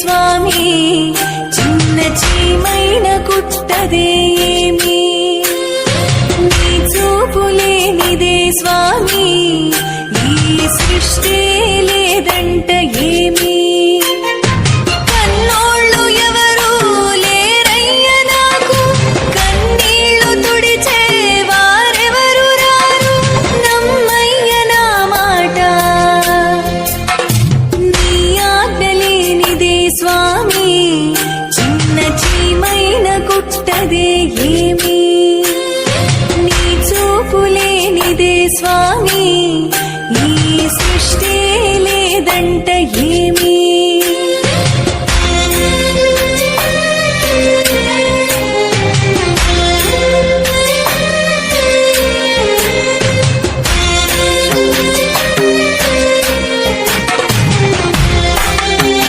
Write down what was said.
స్వామి చిన్న చీమైన కుట్టదే ఏమి? నీ చూపులేనిదే స్వామి ఈ సృష్టి లేదే కుట్టదే ఏమి? నీ చూపులేనిదే స్వామి ఈ సృష్టి లేదంట ఏమి?